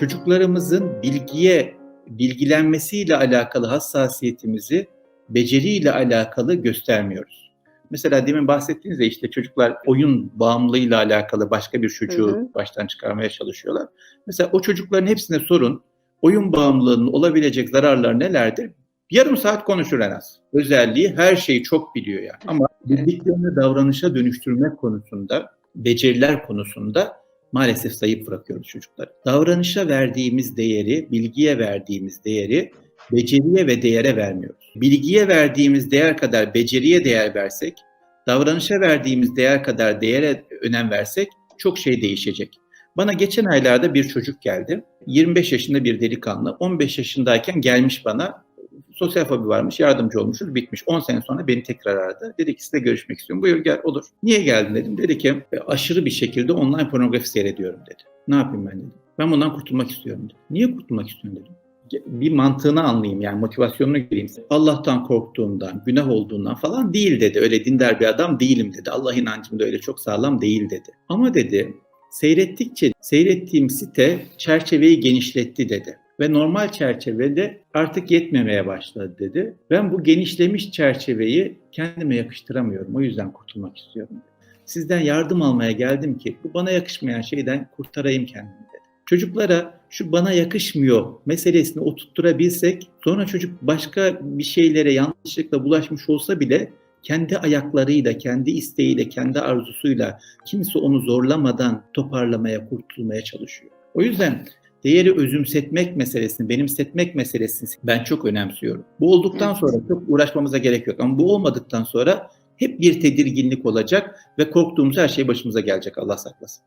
çocuklarımızın bilgiye, bilgilenmesiyle alakalı hassasiyetimizi beceriyle alakalı göstermiyoruz. Mesela demin bahsettiğinizde işte çocuklar oyun bağımlılığıyla alakalı başka bir çocuğu Hı hı. baştan çıkarmaya çalışıyorlar. Mesela o çocukların hepsine sorun oyun bağımlılığının olabilecek zararları nelerdir? Yarım saat konuşur en az. Özelliği her şeyi çok biliyor yani. Ama bildiklerini davranışa dönüştürmek konusunda, beceriler konusunda maalesef zayıf bırakıyoruz çocukları. Davranışa verdiğimiz değeri, bilgiye verdiğimiz değeri beceriye ve değere vermiyoruz. Bilgiye verdiğimiz değer kadar beceriye değer versek, davranışa verdiğimiz değer kadar değere önem versek çok şey değişecek. Bana geçen aylarda bir çocuk geldi. 25 yaşında bir delikanlı. 15 yaşındayken gelmiş bana. Sosyal fobi varmış, yardımcı olmuşuz, bitmiş. 10 sene sonra beni tekrar aradı. Dedi ki sizinle görüşmek istiyorum. Buyur gel, olur. Niye geldin dedim. Dedi ki "E, aşırı bir şekilde online pornografi seyrediyorum dedi. Ne yapayım ben dedim. Ben bundan kurtulmak istiyorum dedi. Niye kurtulmak istiyorsun dedim bir mantığını anlayayım yani motivasyonunu göreyim. Allah'tan korktuğumdan, günah olduğundan falan değil dedi. Öyle dindar bir adam değilim dedi. Allah inancım da öyle çok sağlam değil dedi. Ama dedi seyrettikçe seyrettiğim site çerçeveyi genişletti dedi. Ve normal çerçevede artık yetmemeye başladı dedi. Ben bu genişlemiş çerçeveyi kendime yakıştıramıyorum. O yüzden kurtulmak istiyorum. Sizden yardım almaya geldim ki bu bana yakışmayan şeyden kurtarayım kendimi dedi. Çocuklara şu bana yakışmıyor meselesini oturtturabilsek sonra çocuk başka bir şeylere yanlışlıkla bulaşmış olsa bile kendi ayaklarıyla, kendi isteğiyle, kendi arzusuyla kimse onu zorlamadan toparlamaya, kurtulmaya çalışıyor. O yüzden değeri özümsetmek meselesini, benimsetmek meselesini ben çok önemsiyorum. Bu olduktan sonra çok uğraşmamıza gerek yok ama bu olmadıktan sonra hep bir tedirginlik olacak ve korktuğumuz her şey başımıza gelecek Allah saklasın.